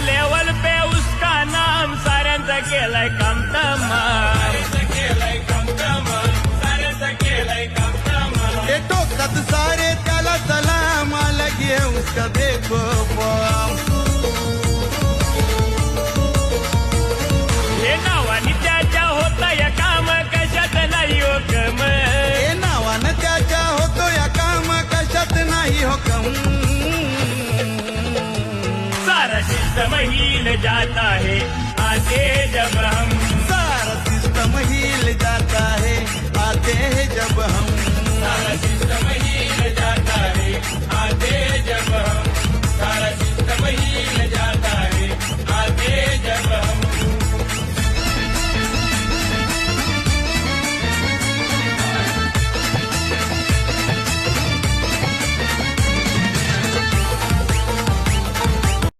level पे उसका नाम साऱ्यांचा केलाय कामता सारे तला सलाम लगे उसका देखो देखो जिस समय जाता है आगे